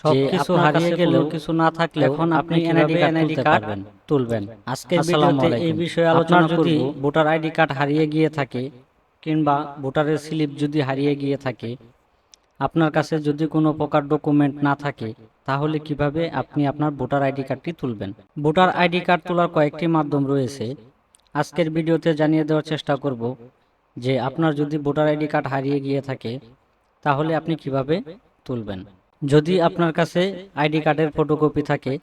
সবকিছু হারিয়ে গেলেও কিছু না থাকলে এখন আপনি এনআইডি এনআইডি কার্ড তুলবেন। আজকের ভিডিওতে এই বিষয়ে আলোচনা যদি ভোটার আইডি কার্ড হারিয়ে গিয়ে থাকে কিংবা ভোটারের স্লিপ যদি হারিয়ে গিয়ে থাকে আপনার কাছে যদি কোনো প্রকার ডকুমেন্ট না থাকে তাহলে কীভাবে আপনি আপনার ভোটার আইডি কার্ডটি তুলবেন? ভোটার আইডি কার্ড তোলার কয়েকটি মাধ্যম রয়েছে। আজকের ভিডিওতে জানিয়ে দেওয়ার চেষ্টা করব যে আপনার যদি ভোটার আইডি কার্ড হারিয়ে গিয়ে থাকে তাহলে আপনি কীভাবে তুলবেন? যদি আপনার কাছে আইডি কার্ডের ফটোকপি থাকে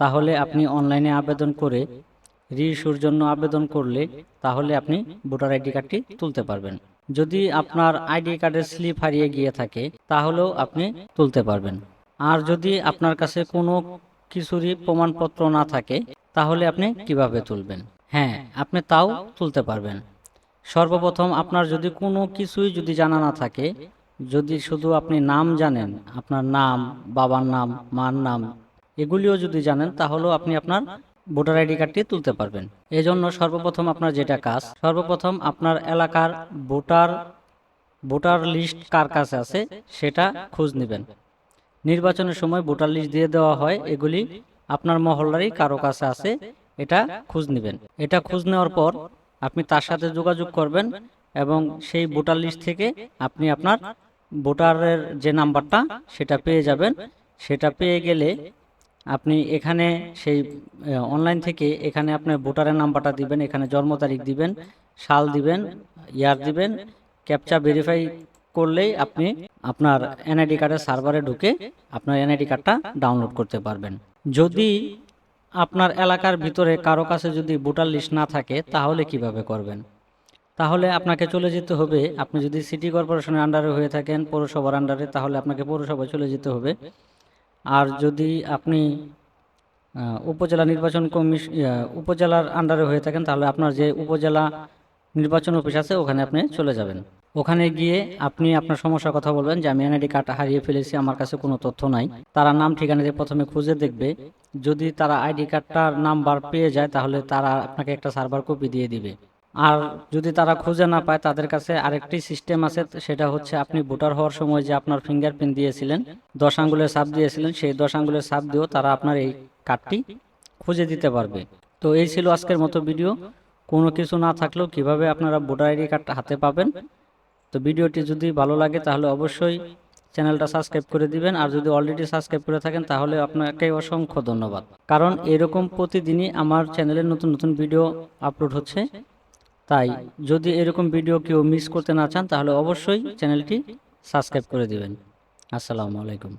তাহলে আপনি অনলাইনে আবেদন করে রিইস্যুর জন্য আবেদন করলে তাহলে আপনি ভোটার আইডি কার্ডটি তুলতে পারবেন। যদি আপনার আইডি কার্ডের স্লিপ হারিয়ে গিয়ে থাকে তাহলেও আপনি তুলতে পারবেন। আর যদি আপনার কাছে কোনো কিছুরই প্রমাণপত্র না থাকে তাহলে আপনি কীভাবে তুলবেন? হ্যাঁ আপনি তাও তুলতে পারবেন। সর্বপ্রথম আপনার যদি কোনো কিছুই যদি জানা না থাকে যদি শুধু আপনি নাম জানেন, আপনার নাম, বাবার নাম, মার নাম, এগুলিও যদি জানেন, তাহলেও আপনি আপনার ভোটার আইডি কার্ডটি তুলতে পারবেন। এজন্য সর্বপ্রথম আপনার যেটা কাজ, সর্বপ্রথম আপনার এলাকার ভোটার ভোটার লিস্ট কার কাছে আছে সেটা খোঁজ নেবেন। নির্বাচনের সময় ভোটার লিস্ট দিয়ে দেওয়া হয়, এগুলি আপনার মহল্লারই কারও কাছে আছে, এটা খোঁজ নেবেন। এটা খোঁজ নেওয়ার পর আপনি তার সাথে যোগাযোগ করবেন এবং সেই ভোটার লিস্ট থেকে আপনি আপনার ভোটারের যে নাম্বারটা সেটা পেয়ে যাবেন। সেটা পেয়ে গেলে আপনি এখানে সেই অনলাইন থেকে এখানে আপনি ভোটারের নাম্বারটা দিবেন এখানে জন্ম তারিখ দিবেন সাল দিবেন ইয়ার দিবেন ক্যাপচা ভেরিফাই করলেই আপনি আপনার এনআইডি কার্ডের সার্ভারে ঢুকে আপনার এনআইডি কার্ডটা ডাউনলোড করতে পারবেন। যদি আপনার এলাকার ভিতরে কারও কাছে যদি ভোটার লিস্ট না থাকে তাহলে কীভাবে করবেন? তাহলে আপনাকে চলে যেতে হবে। আপনি যদি সিটি কর্পোরেশনের আন্ডারে হয়ে থাকেন, পৌরসভার আন্ডারে তাহলে আপনাকে পৌরসভায় চলে যেতে হবে। আর যদি আপনি উপজেলা নির্বাচন কমিশ উপজেলার আন্ডারে হয়ে থাকেন, তাহলে আপনার যে উপজেলা নির্বাচন অফিস আছে, ওখানে আপনি চলে যাবেন। ওখানে গিয়ে আপনি আপনার সমস্যার কথা বলবেন যে, আমি এনআইডি কার্ড হারিয়ে ফেলেছি, আমার কাছে কোনো তথ্য নাই। তারা নাম ঠিকানা দিয়ে প্রথমে খুঁজে দেখবে। যদি তারা আইডি কার্ডটার নাম্বার পেয়ে যায়, তাহলে তারা আপনাকে একটা সার্ভার কপি দিয়ে দিবে। আর যদি তারা খুঁজে না পায়, তাদের কাছে আরেকটি সিস্টেম আছে, সেটা হচ্ছে আপনি ভোটার হওয়ার সময় যে আপনার ফিঙ্গারপ্রিন্ট দিয়েছিলেন, দশ আঙ্গুলের সাপ দিয়েছিলেন, সেই দশ আঙ্গুলের সাপ দিয়েও তারা আপনার এই কার্ডটি খুঁজে দিতে পারবে। তো এই ছিল আজকের মতো ভিডিও। কোনো কিছু না থাকলেও কীভাবে আপনারা ভোটার আইডি কার্ডটা হাতে পাবেন? তো ভিডিওটি যদি ভালো লাগে, তাহলে অবশ্যই চ্যানেলটা সাবস্ক্রাইব করে দিবেন। আর যদি অলরেডি সাবস্ক্রাইব করে থাকেন, তাহলে আপনাকে অসংখ্য ধন্যবাদ। কারণ এরকম প্রতিদিনই আমার চ্যানেলে নতুন নতুন ভিডিও আপলোড হচ্ছে। তাই যদি এরকম ভিডিও কেউ মিস করতে না চান, তাহলে অবশ্যই চ্যানেলটি সাবস্ক্রাইব করে দিবেন। আসসালামু আলাইকুম।